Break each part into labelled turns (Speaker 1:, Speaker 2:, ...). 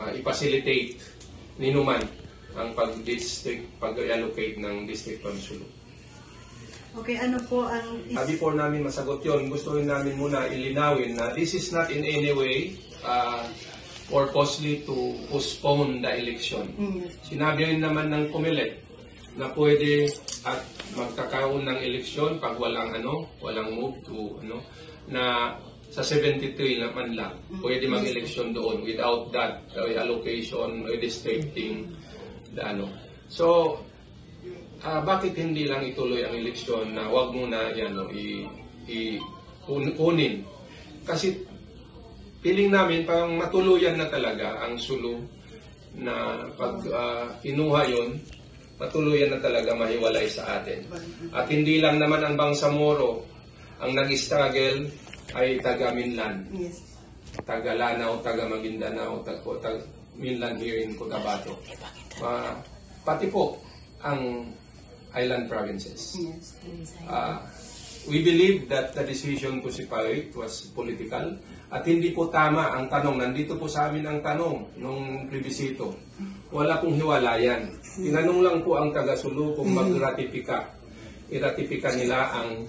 Speaker 1: uh, i-facilitate ninuman ang pag-district, pag-allocate ng district of Sulu.
Speaker 2: Okay, ano po ang... is-
Speaker 1: Uh, before namin masagot yon, gusto rin namin muna ilinawin na this is not in any way uh, purposely to postpone the election.
Speaker 2: Mm.
Speaker 1: Sinabi rin naman ng COMELEC na pwede at magkakaroon ng eleksyon pag walang ano, walang move to ano na sa 73 naman lang pwede mag-eleksyon doon without that uh, allocation or restricting the ano. So ah, bakit hindi lang ituloy ang eleksyon na wag muna yan no, i, i kun- kunin kasi feeling namin parang matuluyan na talaga ang sulo na pag ah, kinuha yon matuluyan na talaga mahiwalay sa atin. At hindi lang naman ang Bangsamoro ang nag-struggle ay taga Minlan,
Speaker 2: Yes.
Speaker 1: taga Lanao, taga Maguindanao, taga, taga Minlan here in Cotabato. Ma- pati po ang island provinces.
Speaker 2: Yes.
Speaker 1: Uh, we believe that the decision to separate was political at hindi po tama ang tanong. Nandito po sa amin ang tanong nung plebisito. Wala pong hiwalayan. Tinanong lang po ang taga-Sulu kung mag-ratifika. I-ratifika nila ang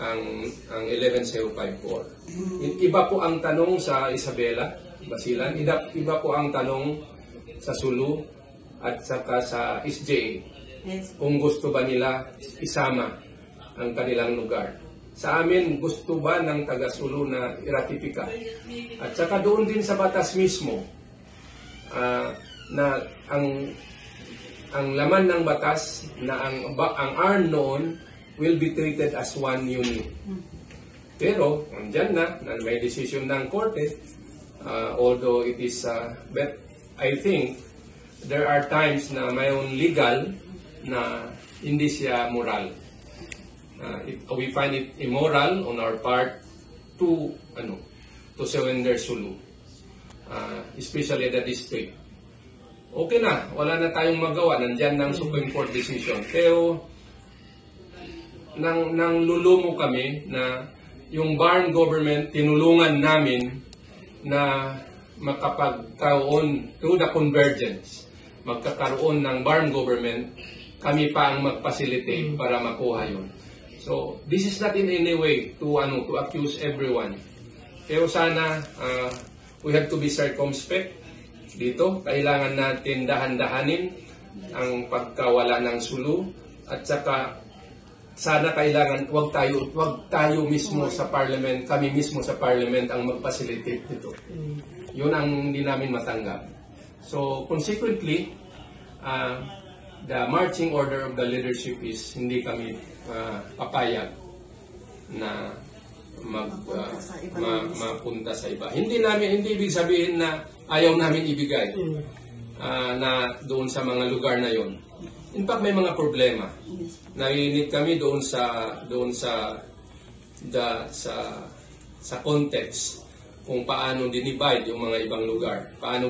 Speaker 1: ang ang 11054. Iba po ang tanong sa Isabela, Basilan. Iba, iba po ang tanong sa Sulu at saka sa
Speaker 2: Yes.
Speaker 1: kung gusto ba nila isama ang kanilang lugar. Sa amin, gusto ba ng taga-Sulu na iratifika? At saka doon din sa batas mismo, ah, na ang ang laman ng batas na ang ba- ang ARN noon will be treated as one unit. Pero, andyan na, na may decision ng korte, ah, although it is, ah, but I think, there are times na mayroon legal na hindi siya moral. Uh, it- we find it immoral on our part to ano to surrender Sulu, uh, especially the district. Okay na, wala na tayong magawa, nandyan ng Supreme Court decision. Pero nang, nang lulumo kami na yung Barn government tinulungan namin na makapagkaroon through the convergence, magkakaroon ng Barn government, kami pa ang mag-facilitate para makuha yun. So, this is not in any way to ano to accuse everyone. Pero sana ah, we have to be circumspect dito. Kailangan natin dahan-dahanin ang pagkawala ng sulu at saka sana kailangan wag tayo wag tayo mismo sa parliament, kami mismo sa parliament ang mag-facilitate dito. Yun ang hindi namin matanggap. So consequently, uh, the marching order of the leadership is hindi kami uh, papayag na mag uh, ma- mapunta sa iba. Hindi namin hindi ibig sabihin na ayaw namin ibigay uh, na doon sa mga lugar na yon. In fact, may mga problema. Narinig kami doon sa doon sa the, sa sa context kung paano dinivide yung mga ibang lugar. Paano